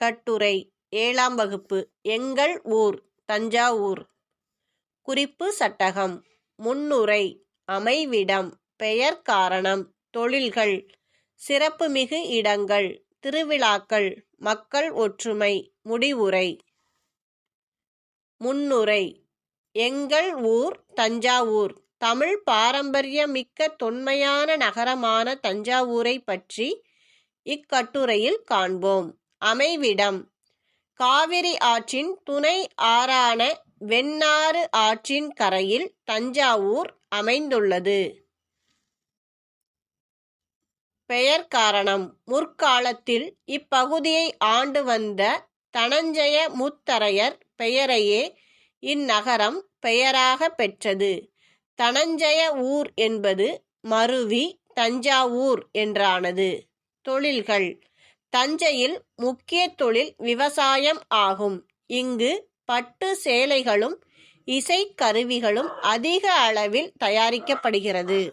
கட்டுரை. ஏழாம் வகுப்பு. எங்கள் ஊர். தஞ்சாவூர். குறிப்பு சட்டகம். முன்னுரை. அமைவிடம். பெயர் காரணம். தொழில்கள். சிறப்புமிகு இடங்கள். திருவிழாக்கள். மக்கள் ஒற்றுமை. முடிவுரை. முன்னுரை. எங்கள் ஊர். தஞ்சாவூர். தமிழ் பாரம்பரிய மிக்க தொன்மையான நகரமான தஞ்சாவூரை பற்றி இக்கட்டுரையில் காண்போம். அமைவிடம். காவிரி ஆற்றின் துணை ஆறான வெண்ணாறு ஆற்றின் கரையில் தஞ்சாவூர் அமைந்துள்ளது. பெயர் காரணம். முற்காலத்தில் இப்பகுதியை ஆண்டு வந்த தனஞ்சய முத்தரையர் பெயரையே இந்நகரம் பெயராக பெற்றது. தனஞ்சய ஊர் என்பது மருவி தஞ்சாவூர் என்றானது. தொழில்கள். தஞ்சையில் முக்கிய தொழில் விவசாயம் ஆகும். இங்கு பட்டு சேலைகளும் இசைக்கருவிகளும் அதிக அளவில் தயாரிக்கப்படுகிறது.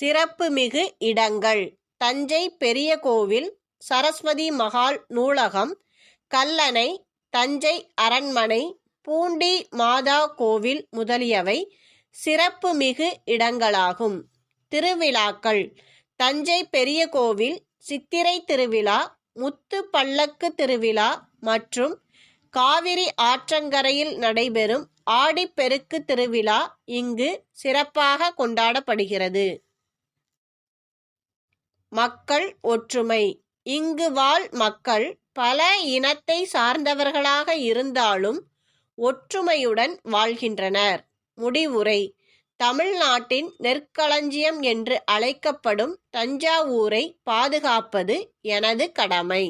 சிறப்புமிகு இடங்கள். தஞ்சை பெரிய கோவில் சரஸ்வதி மகால் நூலகம் கல்லணை தஞ்சை அரண்மனை பூண்டி மாதா கோவில் முதலியவை சிறப்புமிகு இடங்களாகும். திருவிழாக்கள். தஞ்சை பெரிய கோவில் சித்திரை திருவிழா முத்து பல்லக்கு திருவிழா மற்றும் காவிரி ஆற்றங்கரையில் நடைபெறும் ஆடிப்பெருக்கு திருவிழா இங்கு சிறப்பாக கொண்டாடப்படுகிறது. மக்கள் ஒற்றுமை. இங்கு வாழ் மக்கள் பல இனத்தை சார்ந்தவர்களாக இருந்தாலும் ஒற்றுமையுடன் வாழ்கின்றனர். முடிவுரை. தமிழ்நாட்டின் நெற்களஞ்சியம் என்று அழைக்கப்படும் தஞ்சாவூரை பாதுகாப்பது எனது கடமை.